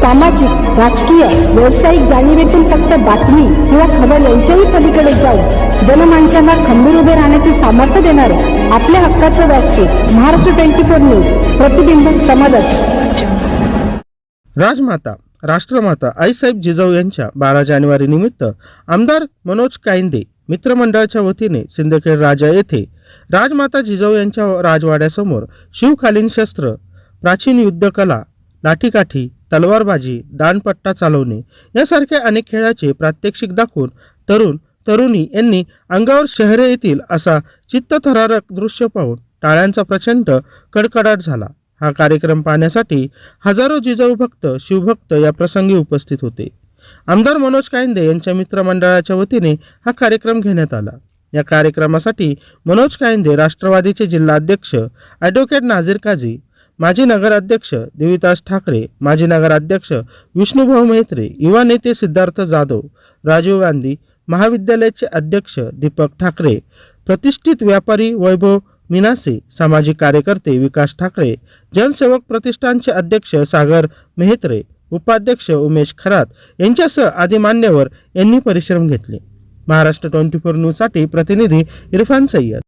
सामाजिक राजकीय व्यावसायिक जाणीवेतून फक्त बातमी किंवा खबर यांच्याही पलीकडे जाऊन जनमानसांना खंबीर उभे राहण्याचे सामर्थ्य देणारे आपल्या हक्काचं व्यासपीठ महाराष्ट्र ट्वेंटी फोर न्यूज प्रतिबिंब समाजाचे राजमाता राष्ट्रमाता आईसाहेब जिजाऊ यांच्या बारा जानेवारी निमित्त आमदार मनोज कायंदे मित्रमंडळाच्या वतीने सिंदखेड राजा येथे राजमाता जिजाऊ यांच्या राजवाड्यासमोर शिवकालीन शस्त्र प्राचीन युद्धकला लाठीकाठी तलवारबाजी दानपट्टा चालवणे यासारख्या अनेक खेळाचे प्रात्यक्षिक दाखवून तरुण तरुणी यांनी अंगावर शहरे येतील असा चित्तथरारक दृश्य पाहून टाळ्यांचा प्रचंड कडकडाट झाला. हा कार्यक्रम पाहण्यासाठी हजारो जिजाऊ भक्त शिवभक्त या प्रसंगी उपस्थित होते. आमदार मनोज कायंदे यांच्या मित्रमंडळाच्या वतीने हा कार्यक्रम घेण्यात आला. या कार्यक्रमासाठी मनोज कायंदे राष्ट्रवादीचे जिल्हाध्यक्ष ॲडव्होकेट नाझीर काझी माजी नगराध्यक्ष देवीदास ठाकरे माजी नगराध्यक्ष विष्णुभाऊ मेहत्रे युवा नेते सिद्धार्थ जाधव राजीव गांधी महाविद्यालयाचे अध्यक्ष दीपक ठाकरे प्रतिष्ठित व्यापारी वैभव मिनासे सामाजिक कार्यकर्ते विकास ठाकरे जनसेवक प्रतिष्ठानचे अध्यक्ष सागर मेहत्रे उपाध्यक्ष उमेश खरात यांच्यासह आदी मान्यवर यांनी परिश्रम घेतले. महाराष्ट्र ट्वेंटी फोर न्यूजसाठी प्रतिनिधी इरफान सय्यद.